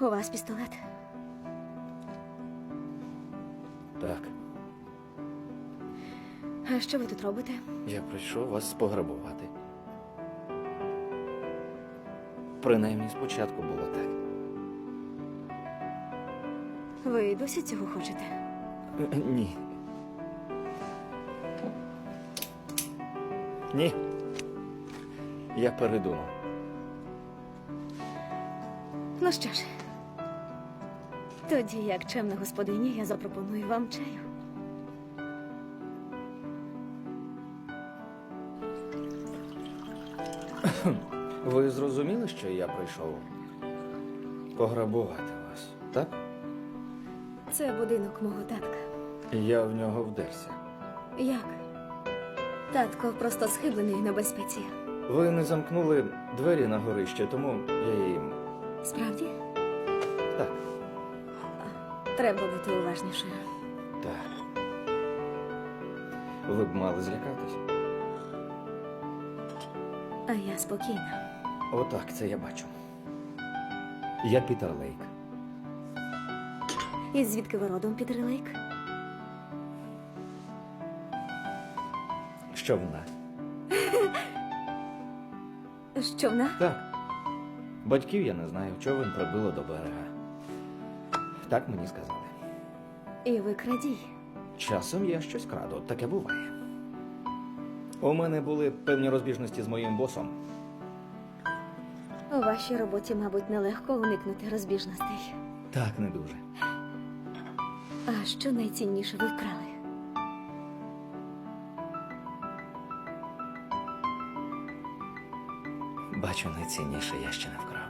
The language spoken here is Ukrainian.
У вас пістолет? Так, А що ви тут робите? я прийшов вас пограбувати. Принаймні спочатку було так. Ви досі цього хочете? Е, Ні. Ні. Я передумав. Ну що ж, тоді, як чемна господиня, я запропоную вам чаю. Ви зрозуміли, що я прийшов пограбувати вас, так? Це будинок мого татка. Я в нього вдерся. Як? Татко просто схиблений на безпеці. Ви не замкнули двері на горище, тому я їм. Треба бути уважнішою. так. Ви б мали злякатись. А я спокійна. Отак, це я бачу. Я Пітер Лейк. І звідки ви родом, Пітер Лейк? Що вона? Що вона? Так. Батьків я не знаю, човен прибило до берега. Так мені сказали. І ви крадій. Часом я щось краду, таке буває. У мене були певні розбіжності з моїм босом. У вашій роботі, мабуть, нелегко уникнути розбіжностей. Так, не дуже. А що найцінніше ви вкрали? Бачу, найцінніше я ще не вкрав.